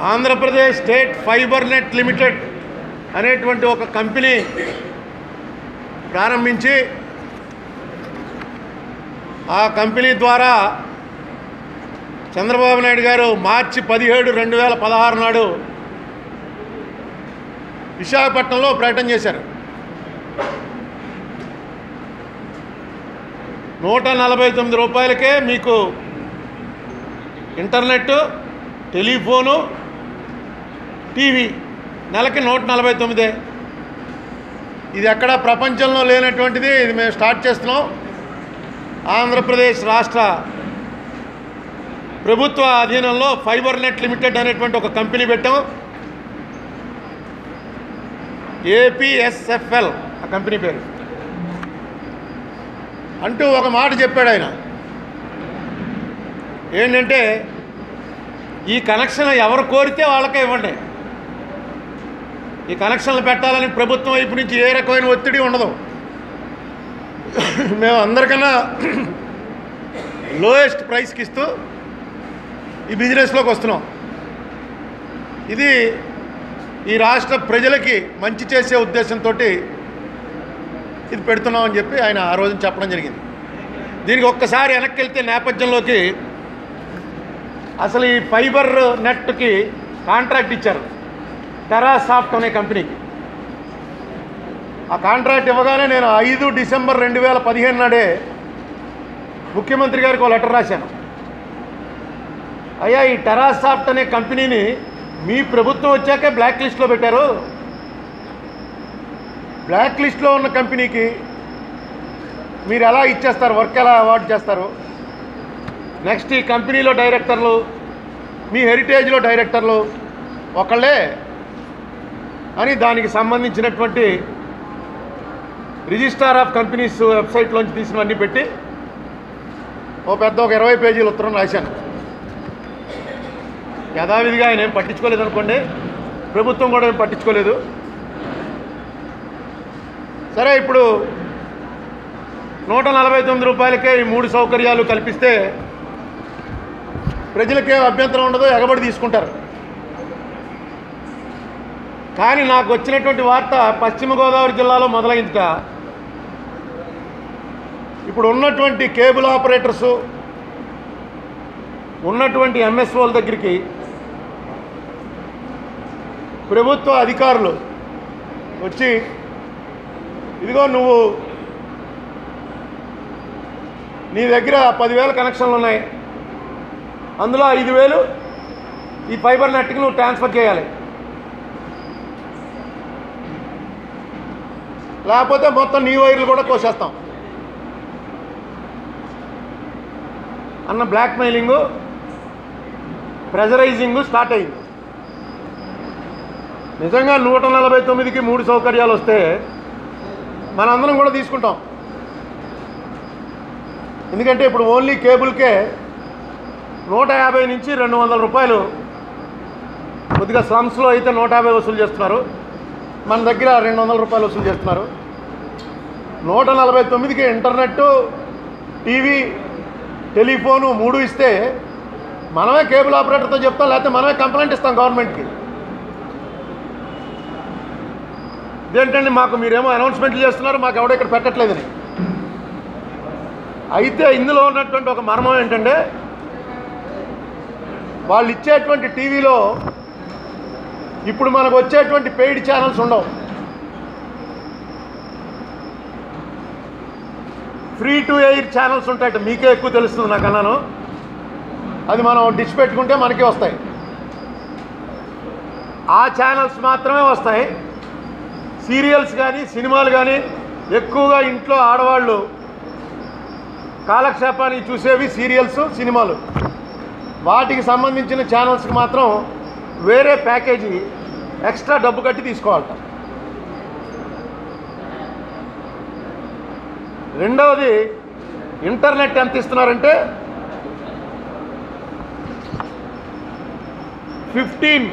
Andhra Pradesh state fibre net limited అనేటువంటి ఒక company ప్రారంభించి ఆ కంపెనీ ద్వారా చంద్రబాబు నాయుడు గారు మార్చి పదిహేడు రెండు వేల పదహారు నాడు విశాఖపట్నంలో ప్రకటన చేశారు. నూట నలభై తొమ్మిది రూపాయలకే మీకు ఇంటర్నెట్ టెలిఫోను టీవీ నెలకి నూట నలభై తొమ్మిదే. ఇది ఎక్కడ ప్రపంచంలో లేనటువంటిది ఇది మేము స్టార్ట్ చేస్తున్నాం. ఆంధ్రప్రదేశ్ రాష్ట్ర ప్రభుత్వ అధీనంలో ఫైబర్ నెట్ లిమిటెడ్ అనేటువంటి ఒక కంపెనీ పెట్టాం. ఏపీఎస్ఎఫ్ఎల్ ఆ కంపెనీ పేరు. అంటూ ఒక మాట చెప్పాడు ఆయన. ఏంటంటే ఈ కనెక్షన్ ఎవరు కోరితే వాళ్ళకే ఇవ్వండి. ఈ కనెక్షన్లు పెట్టాలని ప్రభుత్వం వైపు నుంచి ఏ రకమైన ఒత్తిడి ఉండదు. మేము అందరికన్నా లోయెస్ట్ ప్రైస్కి ఇస్తూ ఈ బిజినెస్లోకి వస్తున్నాం. ఇది ఈ రాష్ట్ర ప్రజలకి మంచి చేసే ఉద్దేశంతో ఇది పెడుతున్నామని చెప్పి ఆయన ఆ రోజున చెప్పడం జరిగింది. దీనికి ఒక్కసారి వెనక్కి వెళ్తే నేపథ్యంలోకి అసలు ఈ ఫైబర్ నెట్కి కాంట్రాక్ట్ ఇచ్చారు. టెరాసాఫ్ట్ అనే కంపెనీకి ఆ కాంట్రాక్ట్ ఇవ్వగానే నేను ఐదు డిసెంబర్ రెండు వేల పదిహేను నాడే ముఖ్యమంత్రి గారికి ఒక లెటర్ రాశాను. అయ్యా ఈ టెరాసాఫ్ట్ అనే కంపెనీని మీ ప్రభుత్వం వచ్చాకే బ్లాక్ లిస్ట్లో పెట్టారు. బ్లాక్ లిస్ట్లో ఉన్న కంపెనీకి మీరు ఎలా ఇచ్చేస్తారు? వర్క్ ఎలా అవార్డు చేస్తారు? నెక్స్ట్ ఈ కంపెనీలో డైరెక్టర్లు మీ హెరిటేజ్లో డైరెక్టర్లు ఒకళ్ళే అని దానికి సంబంధించినటువంటి రిజిస్టార్ ఆఫ్ కంపెనీస్ వెబ్సైట్లోంచి తీసినవన్నీ పెట్టి ఓ పెద్ద ఒక ఇరవై పేజీల ఉత్తరం రాశాను. యథావిధిగా ఆయన ఏం పట్టించుకోలేదు అనుకోండి. ప్రభుత్వం కూడా ఏం పట్టించుకోలేదు. సరే ఇప్పుడు నూట నలభై తొమ్మిది రూపాయలకే ఈ మూడు సౌకర్యాలు కల్పిస్తే ప్రజలకే అభ్యంతరం ఉండదు ఎగబడి తీసుకుంటారు. కానీ నాకు వచ్చినటువంటి వార్త పశ్చిమ గోదావరి జిల్లాలో మొదలైందిట. ఇప్పుడు ఉన్నటువంటి కేబుల్ ఆపరేటర్సు ఉన్నటువంటి ఎంఎస్ఓల దగ్గరికి ప్రభుత్వ అధికారులు వచ్చి ఇదిగో నువ్వు నీ దగ్గర పదివేల కనెక్షన్లు ఉన్నాయి. అందులో ఐదు వేలు ఈ ఫైబర్ నెట్కి నువ్వు ట్రాన్స్ఫర్ చేయాలి. లేకపోతే మొత్తం నీ వైర్లు కూడా కోసేస్తాం. అన్న బ్లాక్మెయిలింగు ప్రెజరైజింగ్ స్టార్ట్ అయింది. నిజంగా నూట నలభై తొమ్మిదికి మూడు సౌకర్యాలు వస్తే మనందరం కూడా తీసుకుంటాం. ఎందుకంటే ఇప్పుడు ఓన్లీ కేబుల్కే నూట యాభై నుంచి రెండు వందల రూపాయలు కొద్దిగా స్లమ్స్లో అయితే నూట యాభై వసూలు చేస్తున్నారు. మన దగ్గర రెండు వందల రూపాయలు వసూలు చేస్తున్నారు. నూట నలభై తొమ్మిదికి ఇంటర్నెట్ టీవీ టెలిఫోను మూడు ఇస్తే మనమే కేబుల్ ఆపరేటర్తో చెప్తాం లేకపోతే మనమే కంప్లైంట్ ఇస్తాం గవర్నమెంట్కి. ఇదేంటండి మాకు మీరేమో అనౌన్స్మెంట్లు చేస్తున్నారు మాకు ఎవడో ఇక్కడ పెట్టట్లేదని. అయితే ఇందులో ఉన్నటువంటి ఒక మర్మం ఏంటంటే వాళ్ళు ఇచ్చేటువంటి టీవీలో ఇప్పుడు మనకు వచ్చేటువంటి పెయిడ్ ఛానల్స్ ఉండవు. ఫ్రీ టు ఎయిర్ ఛానల్స్ ఉంటాయట మీకే ఎక్కువ తెలుస్తుంది నాకు అన్నాను అది మనం డిష్ పెట్టుకుంటే మనకే వస్తాయి. ఆ ఛానల్స్ మాత్రమే వస్తాయి. సీరియల్స్ కానీ సినిమాలు కానీ ఎక్కువగా ఇంట్లో ఆడవాళ్ళు కాలక్షేపానికి చూసేవి సీరియల్స్ సినిమాలు. వాటికి సంబంధించిన ఛానల్స్కి మాత్రం వేరే ప్యాకేజీ ఎక్స్ట్రా డబ్బు కట్టి తీసుకోవాలట. రెండవది ఇంటర్నెట్ ఎంత ఇస్తున్నారంటే? Fifteen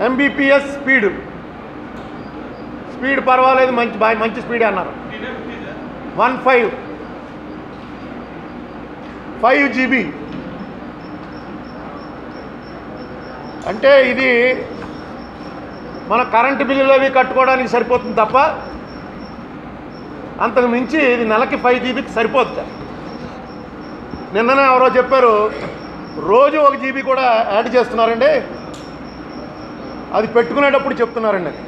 Mbps speed. స్పీడ్ పర్వాలేదు మంచి మంచి స్పీడ్ అన్నారు. One five. Five GB. అంటే ఇది మన కరెంటు బిల్లులు అవి కట్టుకోవడానికి సరిపోతుంది తప్ప అంతకు మించి ఇది నెలకి ఫైవ్ జీబీకి సరిపోతుంది నిన్ననే ఎవరో చెప్పారు రోజు ఒక జీబీ కూడా యాడ్ చేస్తున్నారండి. అది పెట్టుకునేటప్పుడు చెప్తున్నారండి. అది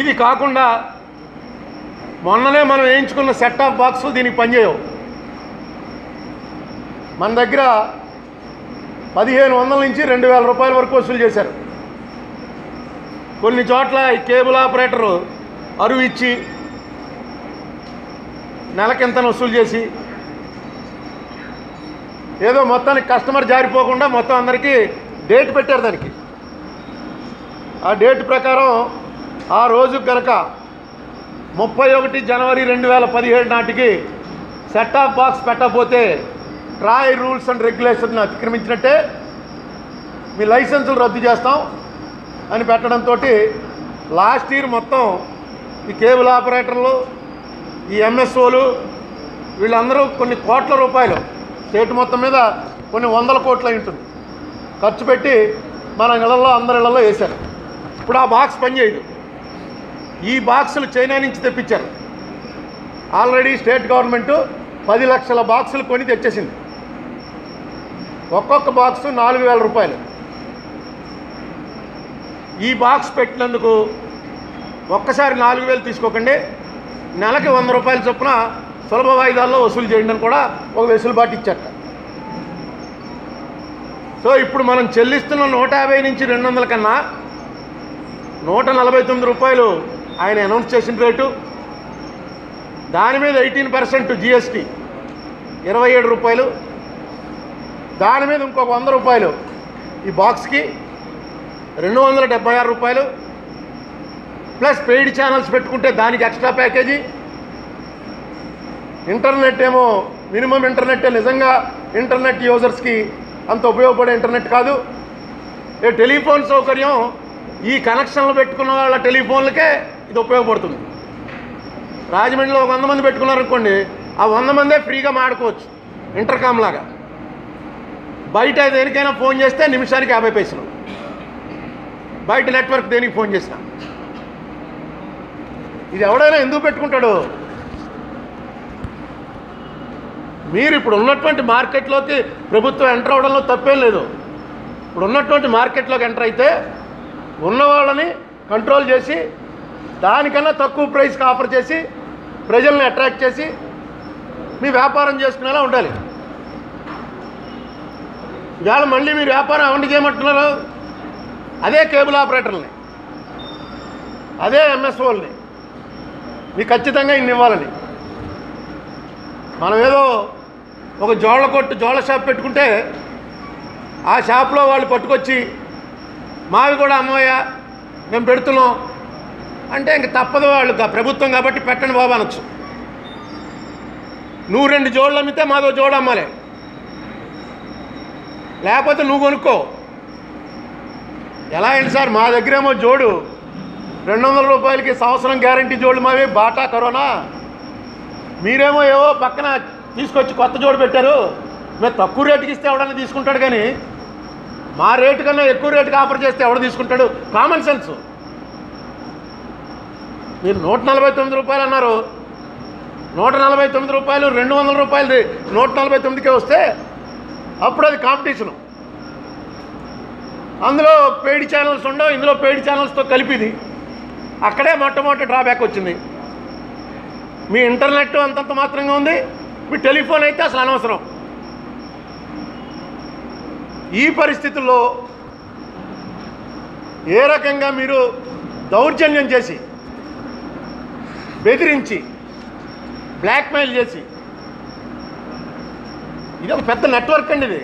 ఇది కాకుండా మొన్ననే మనం వేయించుకున్న సెట్ ఆఫ్ బాక్స్ దీనికి పనిచేయవు. మన దగ్గర పదిహేను వందల నుంచి రెండు వేల రూపాయల వరకు వసూలు చేశారు. కొన్ని చోట్ల ఈ కేబుల్ ఆపరేటరు అరువు ఇచ్చి నెలకింత వసూలు చేసి ఏదో మొత్తానికి కస్టమర్ జారిపోకుండా మొత్తం అందరికీ డేట్ పెట్టారు దానికి. ఆ డేట్ ప్రకారం ఆ రోజు కనుక ముప్పై ఒకటి జనవరి రెండు వేల పదిహేడు నాటికి సెట్ ఆఫ్ బాక్స్ పెట్టకపోతే ట్రాయ్ రూల్స్ అండ్ రెగ్యులేషన్ అతిక్రమించినట్టే మీ లైసెన్సులు రద్దు చేస్తాం. అని పెట్టడంతో లాస్ట్ ఇయర్ మొత్తం ఈ కేబుల్ ఆపరేటర్లు ఈ ఎంఎస్ఓలు వీళ్ళందరూ కొన్ని కోట్ల రూపాయలు స్టేట్ మొత్తం మీద కొన్ని వందల కోట్లు అయి ఉంటుంది. ఖర్చు పెట్టి మన ఇళ్ళలో అందరి ఇళ్ళలో వేశారు. ఇప్పుడు ఆ బాక్స్ పనిచేయదు ఈ బాక్సులు చైనా నుంచి తెప్పించారు. ఆల్రెడీ స్టేట్ గవర్నమెంట్ పది లక్షల బాక్సులు కొని తెచ్చేసింది. ఒక్కొక్క బాక్సు నాలుగు వేల రూపాయలు. ఈ బాక్స్ పెట్టినందుకు ఒక్కసారి నాలుగు వేలు తీసుకోకండి. నెలకి వంద రూపాయల చొప్పున సులభ వాయిదాల్లో వసూలు చేయండి అని కూడా ఒక వెసులుబాటు ఇచ్చట సో ఇప్పుడు మనం చెల్లిస్తున్న నూట యాభై నుంచి రెండు వందల కన్నా నూట నలభై తొమ్మిది రూపాయలు ఆయన అనౌన్స్ చేసిన రేటు. దాని మీద ఎయిటీన్ పర్సెంట్ జిఎస్టీ ఇరవై ఏడు రూపాయలు. దాని మీద ఇంకొక వంద రూపాయలు ఈ బాక్స్కి రెండు వందల డెబ్బై ఆరు రూపాయలు ప్లస్ పెయిడ్ ఛానల్స్ పెట్టుకుంటే దానికి ఎక్స్ట్రా ప్యాకేజీ. ఇంటర్నెట్ ఏమో మినిమం ఇంటర్నెట్ నిజంగా ఇంటర్నెట్ యూజర్స్కి అంత ఉపయోగపడే ఇంటర్నెట్ కాదు. ఏ టెలిఫోన్ సౌకర్యం ఈ కనెక్షన్లు పెట్టుకున్న వాళ్ళ టెలిఫోన్లకే ఇది ఉపయోగపడుతుంది. రాజమండ్రిలో ఒక వంద మంది పెట్టుకున్నారనుకోండి ఆ వంద మందే ఫ్రీగా మాడుకోవచ్చు ఇంటర్కామ్ లాగా. బయట దేనికైనా ఫోన్ చేస్తే నిమిషానికి యాభై పైసలు. బయట నెట్వర్క్ దేనికి ఫోన్ చేసిన? ఇది ఎవడైనా ఎందుకు పెట్టుకుంటాడు? మీరు ఇప్పుడు ఉన్నటువంటి మార్కెట్లోకి ప్రభుత్వం ఎంటర్ అవడంలో తప్పేం లేదు. ఇప్పుడు ఉన్నటువంటి మార్కెట్లోకి ఎంటర్ అయితే ఉన్నవాళ్ళని కంట్రోల్ చేసి దానికన్నా తక్కువ ప్రైస్కి ఆఫర్ చేసి ప్రజల్ని అట్రాక్ట్ చేసి మీ వ్యాపారం చేసుకునేలా ఉండాలి. ఇవాళ మళ్ళీ మీరు వ్యాపారం ఎవరిని చేయమంటున్నారు? అదే కేబుల్ ఆపరేటర్ని అదే ఎంఎస్ఓల్ని మీకు ఖచ్చితంగా ఇన్ని ఇవ్వాలని. మనం ఏదో ఒక జోళ్ళ కొట్టు జోళ్ళ షాప్ పెట్టుకుంటే ఆ షాప్లో వాళ్ళు పట్టుకొచ్చి మావి కూడా అమ్మయ్య మేము పెడుతున్నాం. అంటే ఇంక తప్పదు వాళ్ళు ప్రభుత్వం కాబట్టి పెట్టండి బాబు అనొచ్చు. నువ్వు రెండు జోళ్ళు అమ్మితే మాదో జోడు అమ్మాలి. లేకపోతే నువ్వు కొనుక్కో. ఎలా అయింది సార్? మా దగ్గరేమో జోడు. రెండు వందల రూపాయలకి సంవత్సరం గ్యారంటీ జోడు మావి. Bata Corona. మీరేమో ఏవో పక్కన తీసుకొచ్చి కొత్త జోడు పెట్టారు. మేము తక్కువ రేటుకి ఇస్తే ఎవడన్నా తీసుకుంటాడు కానీ మా రేటు కన్నా ఎక్కువ రేటుకి ఆఫర్ చేస్తే ఎవడు తీసుకుంటాడు? Common sense. మీరు నూట నలభై తొమ్మిది రూపాయలు అన్నారు. నూట నలభై తొమ్మిది రూపాయలు రెండు వందల రూపాయలు నూట నలభై తొమ్మిదికే వస్తే అప్పుడు అది కాంపిటీషను. అందులో పెయిడ్ ఛానల్స్ ఉండవు ఇందులో పెయిడ్ ఛానల్స్తో కలిపిది. అక్కడే మొట్టమొదటి డ్రాబ్యాక్ వచ్చింది. మీ ఇంటర్నెట్ అంతంత మాత్రంగా ఉంది మీ టెలిఫోన్ అయితే అసలు అనవసరం. ఈ పరిస్థితుల్లో ఏ రకంగా మీరు దౌర్జన్యం చేసి బెదిరించి బ్లాక్మెయిల్ చేసి ఇది ఒక పెద్ద నెట్వర్క్ అండి ఇది.